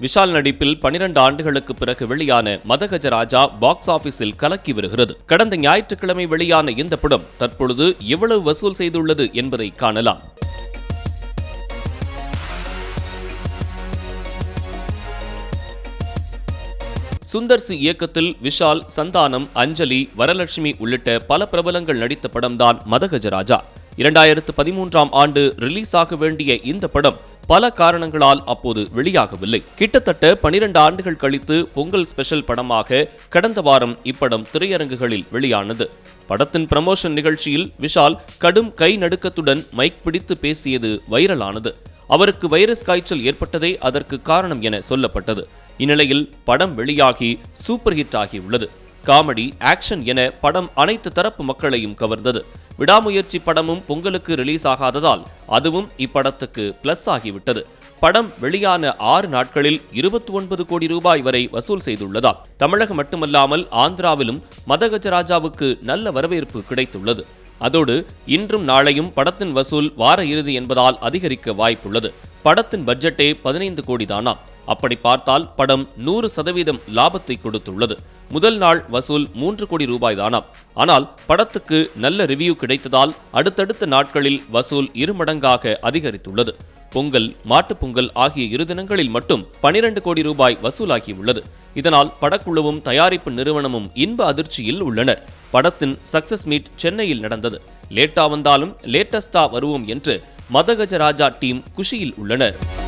விஷால் நடிப்பில் பனிரெண்டு ஆண்டுகளுக்கு பிறகு வெளியான மதகஜராஜா பாக்ஸ் ஆபீஸில் கலக்கி வருகிறது கடந்த ஞாயிற்றுக்கிழமை வெளியான இந்த படம் தற்பொழுது எவ்வளவு வசூல் செய்துள்ளது என்பதை காணலாம். சுந்தர் சி இயக்கத்தில் விஷால் சந்தானம் அஞ்சலி வரலட்சுமி உள்ளிட்ட பல பிரபலங்கள் நடித்த படம்தான் மதகஜராஜா இரண்டாயிரத்து பதிமூன்றாம் ஆண்டு ரிலீஸ் ஆக வேண்டிய இந்த படம் பல காரணங்களால் அப்போது வெளியாகவில்லை. கிட்டத்தட்ட பனிரெண்டு ஆண்டுகள் கழித்து பொங்கல் ஸ்பெஷல் படமாக கடந்த வாரம் இப்படம் திரையரங்குகளில் வெளியானது. படத்தின் ப்ரமோஷன் நிகழ்ச்சியில் விஷால் கடும் கை நடுக்கத்துடன் மைக் பிடித்து பேசியது வைரலானது. அவருக்கு வைரஸ் காய்ச்சல் ஏற்பட்டதே அதற்கு காரணம் என சொல்லப்பட்டது. இந்நிலையில் படம் வெளியாகி சூப்பர் ஹிட் ஆகியுள்ளது. காமெடி ஆக்ஷன் என படம் அனைத்து தரப்பு மக்களையும் கவர்ந்தது. விடாமுயற்சி படமும் பொங்கலுக்கு ரிலீஸ் ஆகாததால் அதுவும் இப்படத்துக்கு பிளஸ் ஆகிவிட்டது. படம் வெளியான ஆறு நாட்களில் இருபத்தி ஒன்பது கோடி ரூபாய் வரை வசூல் செய்துள்ளதால் தமிழகம் மட்டுமல்லாமல் ஆந்திராவிலும் மதகஜராஜாவுக்கு நல்ல வரவேற்பு கிடைத்துள்ளது. அதோடு இன்றும் நாளையும் படத்தின் வசூல் வார இறுதி என்பதால் அதிகரிக்க வாய்ப்புள்ளது. படத்தின் பட்ஜெட்டே பதினைந்து கோடி தானாம் அப்படி பார்த்தால் படம் நூறு சதவீதம் லாபத்தை கொடுத்துள்ளது. முதல் நாள் வசூல் மூன்று கோடி ரூபாய் தானாம். ஆனால் படத்துக்கு நல்ல ரிவ்யூ கிடைத்ததால் அடுத்தடுத்த நாட்களில் வசூல் இருமடங்காக அதிகரித்துள்ளது. பொங்கல் மாட்டுப் பொங்கல் ஆகிய இரு தினங்களில் மட்டும் பனிரெண்டு கோடி ரூபாய் வசூலாகியுள்ளது. இதனால் படக்குழுவும் தயாரிப்பு நிறுவனமும் இன்ப அதிர்ச்சியில் உள்ளனர் படத்தின் சக்சஸ் மீட் சென்னையில் நடந்தது. லேட்டா வந்தாலும் லேட்டஸ்டா வருவோம் என்று மதகஜ ராஜா டீம் குஷியில் உள்ளனர்.